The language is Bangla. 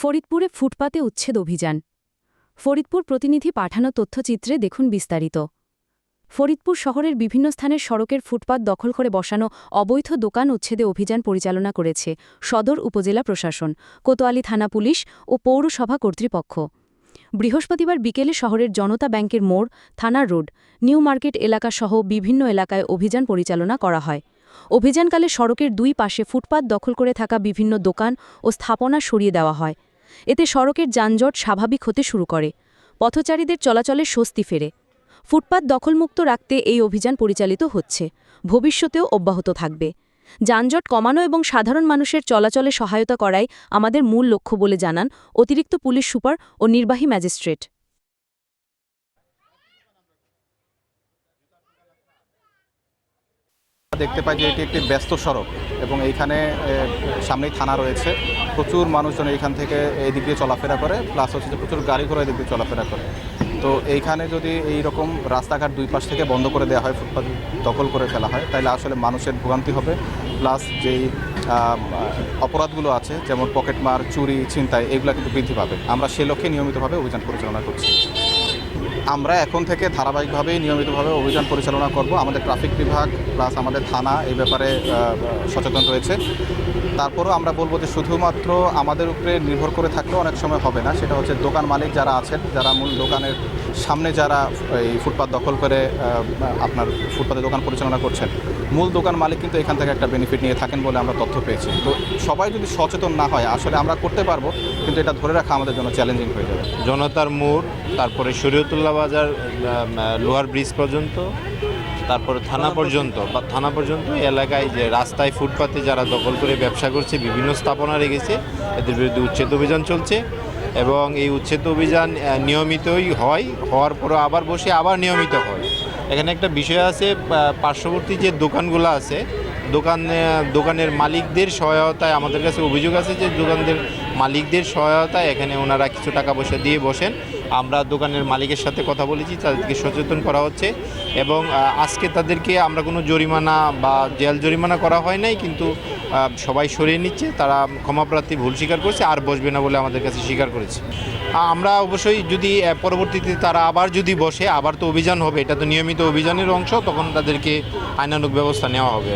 ফরিদপুরে ফুটপাতে উচ্ছেদ অভিযান। ফরিদপুর প্রতিনিধি পাঠানো তথ্যচিত্রে দেখুন বিস্তারিত। ফরিদপুর শহরের বিভিন্ন স্থানের সড়কের ফুটপাত দখল করে বসানো অবৈধ দোকান উচ্ছেদে অভিযান পরিচালনা করেছে সদর উপজেলা প্রশাসন, কোতোয়ালি থানা পুলিশ ও পৌরসভা কর্তৃপক্ষ। বৃহস্পতিবার বিকেলে শহরের জনতা ব্যাংকের মোড়, থানার রোড, নিউ মার্কেট এলাকাসহ বিভিন্ন এলাকায় অভিযান পরিচালনা করা হয়। অভিযানকালে সড়কের দুই পাশে ফুটপাত দখল করে থাকা বিভিন্ন দোকান ও স্থাপনা সরিয়ে দেওয়া হয়। এতে সড়কের যানজট স্বাভাবিক হতে শুরু করে। পথচারীদের চলাচলে স্বস্তি ফেরে। ফুটপাত দখলমুক্ত রাখতে এই অভিযান পরিচালিত হচ্ছে। ভবিষ্যতেও অব্যাহত থাকবে। যানজট কমানো এবং সাধারণ মানুষের চলাচলে সহায়তা করাই আমাদের মূল লক্ষ্য বলে জানান অতিরিক্ত পুলিশ সুপার ও নির্বাহী ম্যাজিস্ট্রেট। দেখতে পাই যে এটি একটি ব্যস্ত সড়ক এবং এইখানে সামনেই থানা রয়েছে। প্রচুর মানুষজন এইখান থেকে এই দিক দিয়ে চলাফেরা করে প্লাস হচ্ছে প্রচুর গাড়ি ঘোড়া এদিক দিয়ে চলাফেরা করে। তো এইখানে যদি এই রকম রাস্তাঘাট দুই পাশ থেকে বন্ধ করে দেওয়া হয়, ফুটপাত দখল করে ফেলা হয় তাহলে আসলে মানুষের ভোগান্তি হবে। প্লাস যেই অপরাধগুলো আছে, যেমন পকেটমার, চুরি, ছিনতাই, এগুলো কিন্তু বৃদ্ধি পাবে। আমরা সে লক্ষ্যে নিয়মিতভাবে অভিযান পরিচালনা করছি। আমরা এখন থেকে ধারাবাহিকভাবে নিয়মিতভাবে অভিযান পরিচালনা করব। আমাদের ট্রাফিক বিভাগ প্লাস আমাদের থানা এই ব্যাপারে সচেতন রয়েছে। তারপরেও আমরা বলব যে শুধুমাত্র আমাদের উপরে নির্ভর করে থাকলেও অনেক সময় হবে না। সেটা হচ্ছে দোকান মালিক যারা আছেন, যারা মূল দোকানের সামনে যারা এই ফুটপাত দখল করে আপনার ফুটপাতে দোকান পরিচালনা করছেন, মূল দোকান মালিক কিন্তু এখান থেকে একটা বেনিফিট নিয়ে থাকেন বলে আমরা তথ্য পেয়েছি। তো সবাই যদি সচেতন না হয়, আসলে আমরা করতে পারব, কিন্তু এটা ধরে রাখা আমাদের জন্য চ্যালেঞ্জিং হয়ে যাবে। জনতার মোড়, তারপরে শরীয়তুল্লাহ বাজার লোহার ব্রিজ পর্যন্ত তারপরে থানা পর্যন্ত। বা থানা পর্যন্ত এই এলাকায় যে রাস্তায় ফুটপাতে যারা দখল করে ব্যবসা করছে বিভিন্ন স্থাপনা রেখেছে এদের বিরুদ্ধে উচ্ছেদ অভিযান চলছে এবং এই উচ্ছেদ অভিযান নিয়মিতই হয় হওয়ার পরও আবার বসে আবার নিয়মিত হয়। এখানে একটা বিষয় আছে পার্শ্ববর্তী যে দোকানগুলো আছে দোকান দোকানের মালিকদের সহায়তায় আমাদের কাছে অভিযোগ আছে যে দোকানদের মালিকদের সহায়তায় এখানে ওনারা কিছু টাকা পয়সা দিয়ে বসেন। আমরা দোকানের মালিকের সাথে কথা বলেছি, তাদেরকে সচেতন করা হচ্ছে এবং আজকে তাদেরকে আমরা কোনো জরিমানা বা জেল জরিমানা করা হয় নাই, কিন্তু সবাই সরিয়ে নিচ্ছে, তারা ক্ষমাপ্রার্থী ভুল স্বীকার করছে, আর বসবে না বলে আমাদের কাছে স্বীকার করেছে। আমরা অবশ্যই যদি পরবর্তীতে তারা আবার যদি বসে, আবার তো অভিযান হবে, এটা তো নিয়মিত অভিযানের অংশ, তখন তাদেরকে আইনানুগ ব্যবস্থা নেওয়া হবে